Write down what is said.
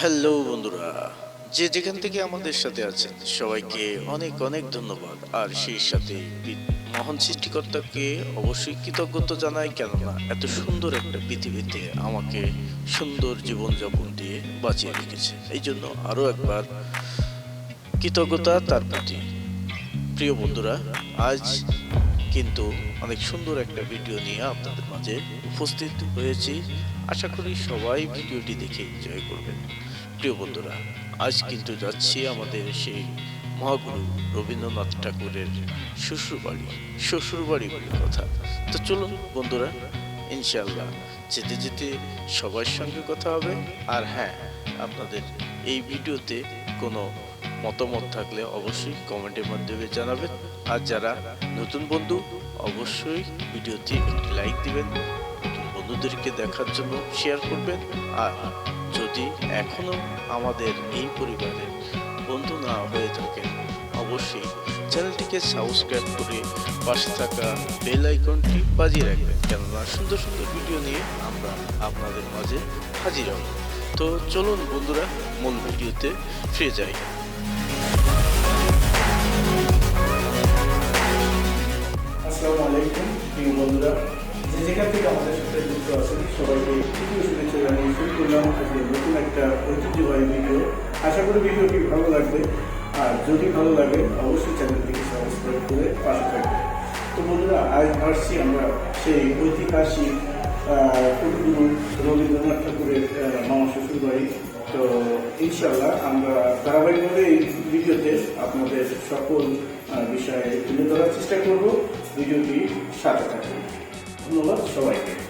Hello বন্ধুরা, যে যেখান থেকে আমাদের সাথে আছেন, সবাইকে অনেক অনেক ধন্যবাদ। আর সেই সাথে মহান সৃষ্টিকর্তাকে অবশ্যই কৃতজ্ঞতা জানাই, কেননা এত সুন্দর একটা পৃথিবীতে আমাকে সুন্দর জীবনযাপন দিয়ে বাঁচিয়ে রেখেছে। এই জন্য আরও একবার কৃতজ্ঞতা তার প্রতি। প্রিয় বন্ধুরা, আজ কিন্তু অনেক সুন্দর একটা ভিডিও নিয়ে আপনাদের মাঝে উপস্থিত হয়েছি। আশা করি সবাই ভিডিওটি দেখে এনজয় করবেন। প্রিয় বন্ধুরা, আজ কিন্তু যাচ্ছি আমাদের সেই মহাগুরু রবীন্দ্রনাথ ঠাকুরের শ্বশুরবাড়ি শ্বশুরবাড়ি বলে কথা। তো চলুন বন্ধুরা ইনশাল্লাহ যেতে যেতে সবার সঙ্গে কথা হবে। আর হ্যাঁ আপনাদের এই ভিডিওতে কোনো মতামত থাকলে অবশ্যই কমেন্টের মাধ্যমে জানাবেন। আর যারা নতুন বন্ধু, অবশ্যই ভিডিওটি একটি লাইক দিবেন। বন্ধুদেরকে দেখার জন্য শেয়ার করবেন। আর যদি এখনও আমাদের এই পরিবারের বন্ধু না হয়ে থাকেন, অবশ্যই চ্যানেলটিকে সাবস্ক্রাইব করে পাশে থাকা বেল আইকনটি বাজিয়ে রাখবেন। কেননা সুন্দর সুন্দর ভিডিও নিয়ে আমরা আপনাদের মাঝে হাজির হব। তো চলুন বন্ধুরা, মূল ভিডিওতে ফিরে যাই। আসসালামু আলাইকুম, প্রিয় বন্ধুরা। যে যেখান থেকে আমাদের সবাইকে তৃতীয় শুভেচ্ছা জানিয়ে শুরু করলাম আজকে নতুন একটা ঐতিহ্যবাহী ভিডিও আশা করি ভিডিওটি ভালো লাগবে। আর যদি ভালো লাগে, অবশ্যই চ্যানেলটিকে সাবস্ক্রাইব করে পাশে থাকবে। তো বন্ধুরা, আজ আসছি আমরা সেই ঐতিহাসিক কবিগুরু রবীন্দ্রনাথ ঠাকুরের মামা শ্বশুর বাড়ি তো ইনশাল্লাহ আমরা ধারাবাহিকভাবে এই ভিডিওতে আপনাদের সকল বিষয়ে তুলে ধরার চেষ্টা করব। ভিডিওটি সাথে থাকুন। ধন্যবাদ সবাইকে।